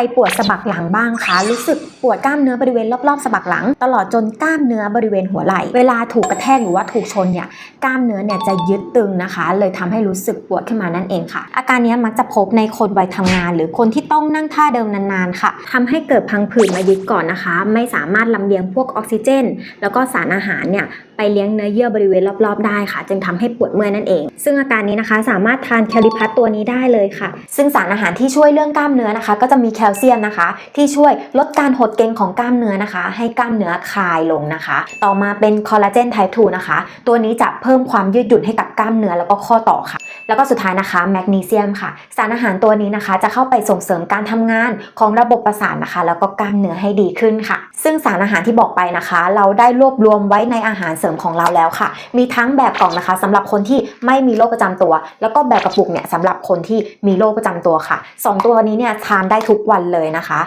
รปวดสะบักหลังบ้างคะ รู้สึกปวดกล้ามเนื้อบริเวณรอบๆสะบักหลัง ตลอดจนกล้ามเนื้อบริเวณหัวไหล่ เวลาถูกกระแทกหรือว่าถูกชนเนี่ย กล้ามเนื้อเนี่ยจะยึดตึงนะคะ เลยทำให้รู้สึกปวดขึ้นมานั่นเองค่ะ อาการนี้มักจะพบในคนวัยทำงาน หรือคนที่ต้องนั่งท่าเดิมนานๆค่ะทำให้เกิดพังผืดมายึดก่อนนะคะ ไม่สามารถลำเลียงพวกออกซิเจน แล้วก็สารอาหารเนี่ยไปเลี้ยงเนื้อเยื่อบริเวณรอบๆได้ค่ะ จึงทำให้ปวดเมื่อยนั่นเอง ซึ่งอาการนี้นะคะสามารถทานแคลิพัทตัวนี้ได้เลยค่ะ ซึ่งสารอาหารที่ช่วยเรื่องกล้ามเนื้อนะคะ ก็จะมีแคคลเซียมนะคะ ที่ช่วยลดการหดเกร็งของกล้ามเนื้อนะคะ ให้กล้ามเนื้อคลายลงนะคะ ต่อมาเป็นคอลลาเจนไทป์2นะคะ ตัวนี้จะเพิ่มความยืดหยุ่นให้กับกล้ามเนื้อแล้วก็ข้อต่อค่ะ แล้วก็สุดท้ายนะคะแมกนีเซียมค่ะ สารอาหารตัวนี้นะคะ จะเข้าไปส่งเสริมการทำงานของระบบประสาทนะคะ แล้วก็กล้ามเนื้อให้ดีขึ้นค่ะ ซึ่งสารอาหารที่บอกไปนะคะ เราได้รวบรวมไว้ในอาหารเสริมของเราแล้วค่ะ มีทั้งแบบกล่องนะคะสำหรับคนที่ไม่มีโรคประจำตัว แล้วก็แบบกระปุกเนี่ยสำหรับคนที่มีโรคประจำตัวค่ะสองตัวนี้เนี่ยทานได้ทุกววันเลยนะคะ